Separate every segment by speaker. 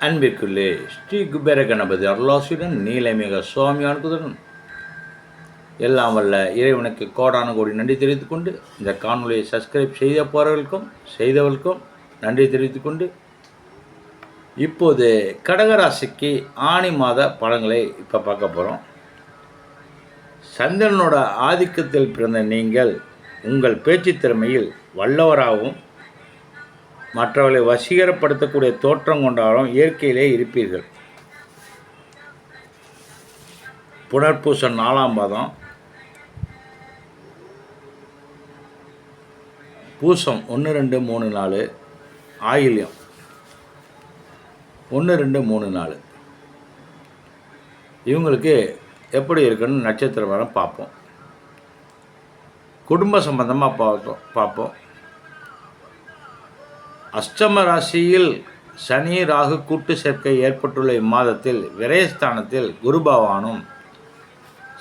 Speaker 1: அன்பிற்குள்ளே ஸ்ரீ குபேர கணபதி அருளாசியுடன் நீலமிக சுவாமியானுக்குடன் எல்லாம் வல்ல இறைவனுக்கு கோடான கோடி நன்றி தெரிவித்துக் கொண்டு இந்த காணொலியை சப்ஸ்கிரைப் செய்த போறவர்களுக்கும் செய்தவர்களுக்கும் நன்றி தெரிவித்துக் கொண்டு இப்போது கடகராசிக்கு ஆணி மாத பழங்களை இப்போ பார்க்க போகிறோம் சந்திரனோட ஆதிக்கத்தில் பிறந்த நீங்கள் உங்கள் பேச்சு திறமையில் வல்லவராகவும் மற்றவர்களை வசீகரப்படுத்தக்கூடிய தோற்றம் கொண்டாலும் இயற்கையிலே இருப்பீர்கள். புனர்பூசம் நாலாம் பாதம். பூசம் ஒன்று ரெண்டு மூணு நாலு. ஆயில்யம். ஒன்று ரெண்டு மூணு நாலு. இவங்களுக்கு எப்படி இருக்குன்னு நட்சத்திர வரம் பார்ப்போம். குடும்ப சம்பந்தமாக பார்த்தோம் பார்ப்போம். அஷ்டம ராசியில் சனி ராகு கூட்டு சேர்க்கை ஏற்பட்டுள்ள இம்மாதத்தில் விரயஸ்தானத்தில் குரு பகவானும்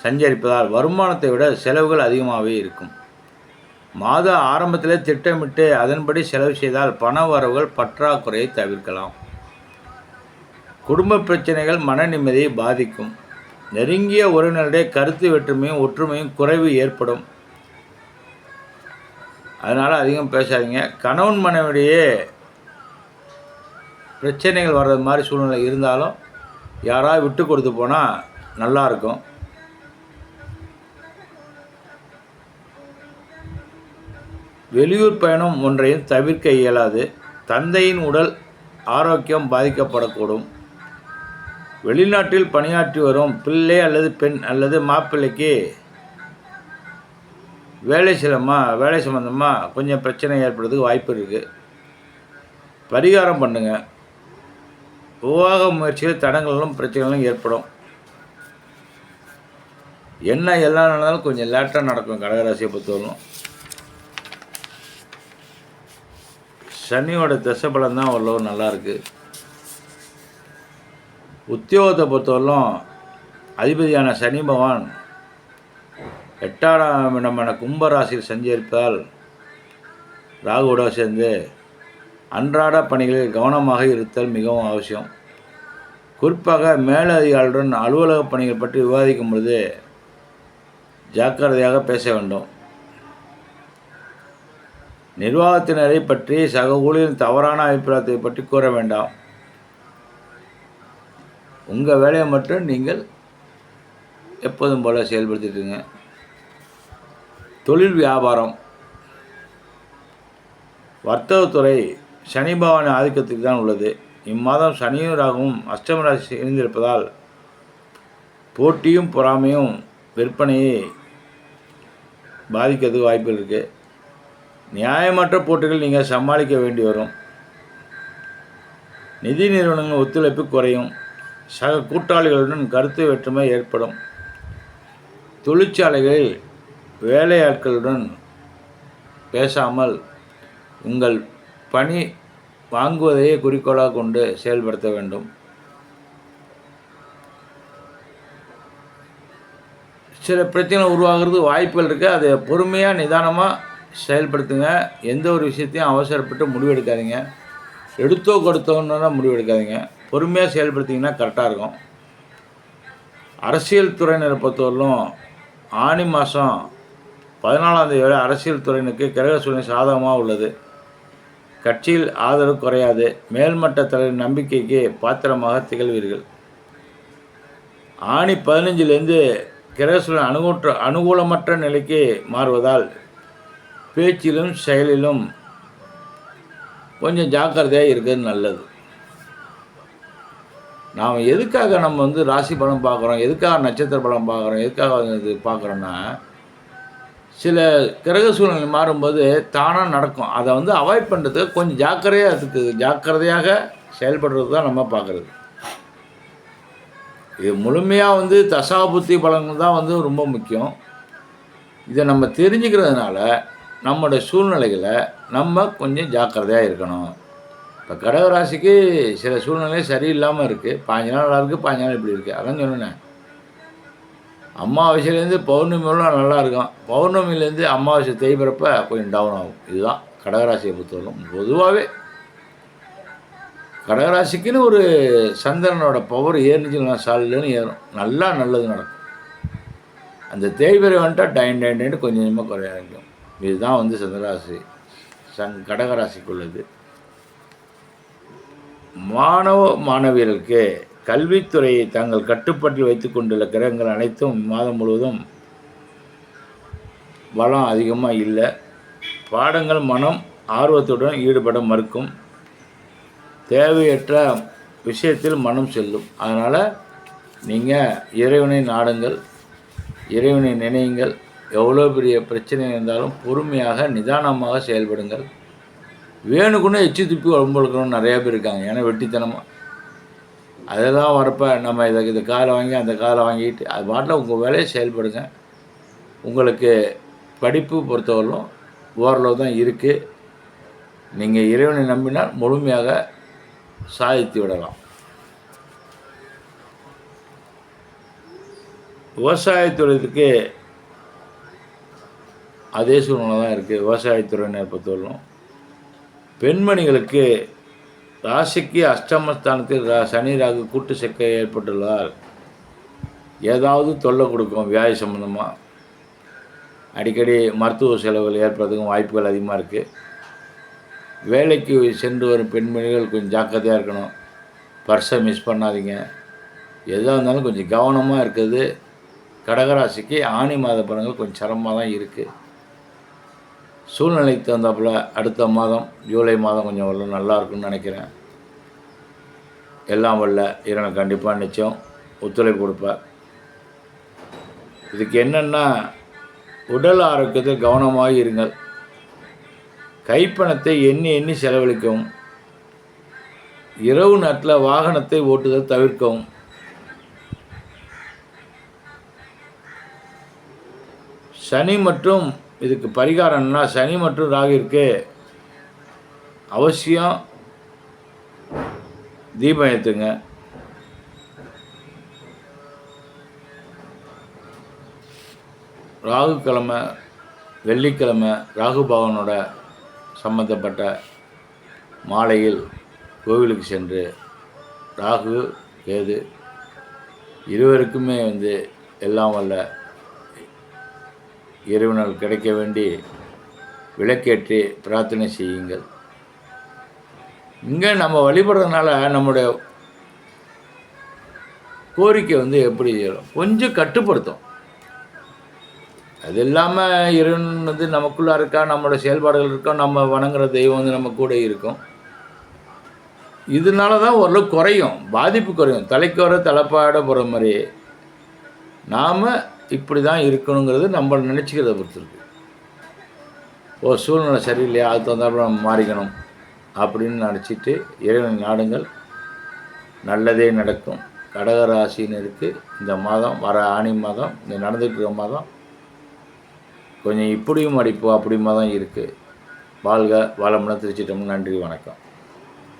Speaker 1: சஞ்சரிப்பதால் வருமானத்தை விட செலவுகள் அதிகமாகவே இருக்கும். மாத ஆரம்பத்திலே திட்டமிட்டு அதன்படி செலவு செய்தால் பண வரவுகள் பற்றாக்குறையை தவிர்க்கலாம். குடும்ப பிரச்சனைகள் மன நிம்மதியை பாதிக்கும். நெருங்கிய உறவினருடைய கருத்து வேற்றுமையும் ஒற்றுமையும் குறைவு ஏற்படும். அதனால் அதிகம் பேசாதீங்க. கணவன் மனைவிடையே பிரச்சனைகள் வர்றது மாதிரி சூழ்நிலை இருந்தாலும் யாராவது விட்டு கொடுத்து போனால் நல்லாயிருக்கும் வெளியூர் பயணம் ஒன்றையும் தவிர்க்க இயலாது. தந்தையின் உடல் ஆரோக்கியம் பாதிக்கப்படக்கூடும். வெளிநாட்டில் பணியாற்றி வரும் பிள்ளை அல்லது பெண் அல்லது மாப்பிள்ளைக்கு வேலை சிலமாக வேலை சம்மந்தமாக கொஞ்சம் பிரச்சனை ஏற்படுறதுக்கு வாய்ப்பு இருக்குது பரிகாரம் பண்ணுங்கள் உவாக முயற்சியில் தடங்களும் பிரச்சனைகளும் ஏற்படும். என்ன எல்லாம் நடந்தாலும் கொஞ்சம் லேட்டாக நடக்கும் கடகராசியை பொறுத்தவரைக்கும் சனியோட தசபலம் தான் ஓரளவு நல்லாயிருக்கு உத்தியோகத்தை பொறுத்தவரைக்கும் அதிபதியான சனி பகவான் எட்டாம் இடமான கும்பராசியில் சஞ்சரிப்பதால் ராகுவோட சேர்ந்து அன்றாட பணிகளில் கவனமாக இருத்தல் மிகவும் அவசியம். குறிப்பாக மேலதிகாரியுடன் அலுவலக பணிகள் பற்றி விவாதிக்கும் பொழுது ஜாக்கிரதையாக பேச வேண்டும். நிர்வாகத்தினரை பற்றி சக ஊழியரின் தவறான அபிப்பிராயத்தை பற்றி கூற வேண்டாம். உங்கள் வேலையை மட்டும் நீங்கள் எப்போதும் போல் செயல்படுத்திட்டுங்க. தொழில் வியாபாரம். வர்த்தகத்துறை சனி பகவான் ஆதிக்கத்துக்கு தான் உள்ளது. இம்மாதம் சனியும் ராகவும் அஷ்டம ராசி இணைந்திருப்பதால் போட்டியும் பொறாமையும் விற்பனையை பாதிக்கிறதுக்கு வாய்ப்புகள் இருக்குது நியாயமற்ற போட்டிகள் நீங்கள் சமாளிக்க வேண்டி வரும். நிதி நிறுவனங்கள் ஒத்துழைப்பு குறையும். சக கூட்டாளிகளுடன் கருத்து வேற்றுமை ஏற்படும். தொழிற்சாலைகளில் வேலையாட்களுடன் பேசாமல் உங்கள் பணி வாங்குவதையே குறிக்கோளாக கொண்டு செயல்படுத்த வேண்டும். சில பிரச்சனை உருவாகிறது வாய்ப்புகள் இருக்குது அதை பொறுமையாக நிதானமாக செயல்படுத்துங்க. எந்த ஒரு விஷயத்தையும் அவசரப்பட்டு முடிவெடுக்காதீங்க. எடுத்தோ கொடுத்தோன்னு முடிவெடுக்காதீங்க. பொறுமையாக செயல்படுத்திங்கன்னா கரெக்டாக இருக்கும். அரசியல் துறையினரை பொறுத்தவரையிலும் ஆணி மாதம் பதினாலாம் தேதி வரை அரசியல் துறையினருக்கு கிரக சூழ்நிலை சாதகமாக உள்ளது. கட்சியில் ஆதரவு குறையாது. மேல்மட்ட தலைவர் நம்பிக்கைக்கு பாத்திரமாக திகழ்வீர்கள். ஆணி பதினஞ்சிலிருந்து கிரக சூழ்நிலை அனுகூற்ற அனுகூலமற்ற நிலைக்கு மாறுவதால் பேச்சிலும் செயலிலும் கொஞ்சம் ஜாக்கிரதையாக இருக்கிறது நல்லது. நாம் எதுக்காக நம்ம வந்து ராசி பலம் பார்க்குறோம்? எதுக்காக நட்சத்திர பலம் பார்க்குறோம்? எதுக்காக இது பார்க்குறோன்னா சில கிரக சூழ்நிலை மாறும்போது தானாக நடக்கும். அதை வந்து அவாய்ட் பண்ணுறதுக்கு கொஞ்சம் ஜாக்கிரதையாக அதுக்கு ஜாக்கிரதையாக செயல்படுறது தான் நம்ம பார்க்குறது. இது முழுமையாக வந்து தசா புத்தி பலன்கள் தான் வந்து ரொம்ப முக்கியம். இதை நம்ம தெரிஞ்சுக்கிறதுனால நம்மளுடைய சூழ்நிலைகளை நம்ம கொஞ்சம் ஜாக்கிரதையாக இருக்கணும். இப்போ கடகராசிக்கு சில சூழ்நிலை சரியில்லாமல் இருக்குது பாஞ்சு நாள் நல்லா இருக்குது பாஞ்சு நாள் இப்படி இருக்குது அதான் சொன்னேன். அமாவாசையிலேருந்து பௌர்ணமி நல்லா இருக்கும். பௌர்ணமிலேருந்து அமாவாசை தேய்பிறப்ப கொஞ்சம் டவுன் ஆகும். இதுதான் கடகராசியை பொறுத்தவரைக்கும் பொதுவாகவே கடகராசிக்குன்னு ஒரு சந்திரனோட பவர் ஏறிச்சுன்னா சாலில்னு ஏறும். நல்லா நல்லது நடக்கும். அந்த தேய்பிறை வந்துட்டால் டைன் டைன் டைன் கொஞ்சம் கொஞ்சமாக குறைய ஆரம்பிக்கும். இதுதான் வந்து சந்திரராசி சங் கடகராசிக்குள்ளது. மாணவ மாணவியர்களுக்கு கல்வித்துறையை தாங்கள் கட்டுப்பாட்டில் வைத்து கொண்டுள்ள கிரகங்கள் அனைத்தும் மாதம் முழுவதும் பலம் அதிகமாக இல்லை. பாடங்கள் மனம் ஆர்வத்துடன் ஈடுபட மறுக்கும். தேவையற்ற விஷயத்தில் மனம் செல்லும். அதனால் நீங்கள் இறைவனை நாடுங்கள் இறைவனை நினையுங்கள். எவ்வளோ பெரிய பிரச்சனை இருந்தாலும் பொறுமையாக நிதானமாக செயல்படுங்கள். வேணுக்குன்னு எச்சு துப்பி உடம்பு நிறையா பேர் இருக்காங்க. ஏன்னா வெட்டித்தனமாக அதெல்லாம் வரப்போ நம்ம இதை இந்த காலை வாங்கி அந்த காலை வாங்கிட்டு அது பாட்டில் உங்கள் வேலையை செயல்படுங்க. உங்களுக்கு படிப்பு பொறுத்தவரையிலும் ஓரளவு தான் இருக்குது நீங்கள் இறைவனை நம்பினால் முழுமையாக சாதித்து விடலாம். விவசாயத்துறைக்கு அதே சூழ்நிலை தான் இருக்குது விவசாயத்துறையினர் பொறுத்தவரையிலும் பெண்மணிகளுக்கு ராசிக்கு அஷ்டமஸ்தானத்தில் ரா சனி ராகு கூட்டு செக்கை ஏற்பட்டுள்ளதால் ஏதாவது தொல்லை கொடுக்கும் வியாதி சம்மந்தமாக அடிக்கடி மருத்துவ செலவுகள் ஏற்படுறதுக்கும் வாய்ப்புகள் அதிகமாக இருக்குது வேலைக்கு சென்று வரும் பெண்மணிகள் கொஞ்சம் ஜாக்கிரதையாக இருக்கணும். பர்ஸை மிஸ் பண்ணாதீங்க. எதாக இருந்தாலும் கொஞ்சம் கவனமாக இருக்குது கடகராசிக்கு ஆணி மாத பலன்கள் கொஞ்சம் சிரமமாக தான் இருக்குது சூழ்நிலைக்கு தந்தாப்புல அடுத்த மாதம் ஜூலை மாதம் கொஞ்சம் வரல நல்லா இருக்குன்னு நினைக்கிறேன். எல்லாம் வரல. இறைவன் கண்டிப்பாக நிச்சயம் ஒத்துழைப்பு கொடுப்பேன் இதுக்கு என்னென்னா உடல் ஆரோக்கியத்தில் கவனமாக இருங்கள். கைப்பணத்தை எண்ணி எண்ணி செலவழிக்கவும். இரவு நேரத்தில் வாகனத்தை ஓட்டுதல் தவிர்க்கவும். சனி மற்றும் இதுக்கு பரிகாரம்னா சனி மற்றும் ராகிற்கு அவசியம் தீபம் ஏற்றுங்க ராகுக்கிழமை வெள்ளிக்கிழமை ராகு பகவானோட சம்மந்தப்பட்ட மாலையில் கோவிலுக்கு சென்று ராகு கேது இருவருக்குமே வந்து எல்லாம் வல்ல இறைவனால் கிடைக்க வேண்டி விளக்கேற்றி பிரார்த்தனை செய்யுங்கள். இங்கே நம்ம வழிபடுறதுனால நம்முடைய கோரிக்கை வந்து எப்படி செய்யணும் கொஞ்சம் கட்டுப்படுத்தும். அது இல்லாமல் இறைவன் வந்து நமக்குள்ளே இருக்கா நம்மளோட செயல்பாடுகள் இருக்கா நம்ம வணங்குற தெய்வம் வந்து நம்ம கூட இருக்கும். இதனால தான் ஓரளவு குறையும் பாதிப்பு குறையும். தலைக்கு வர தலைப்பாட போகிற மாதிரி நாம் இப்படி தான் இருக்கணுங்கிறது நம்ம நினச்சிக்கிறத பொறுத்து இருக்கு ஓ சூழ்நிலை சரியில்லையா? அது தகுந்தாப்புல நம்ம மாறிக்கணும் அப்படின்னு நினச்சிட்டு இறைவன் நாடுங்கள். நல்லதே நடக்கும். கடகராசினருக்கு இந்த மாதம் வர ஆணி மாதம் இந்த நடந்துட்டு இருக்க மாதம் கொஞ்சம் இப்படியும் அடிப்போம் அப்படியுமா தான் இருக்குது வாழ்க வளமுடன் திருச்சிட்டோம் நன்றி வணக்கம்.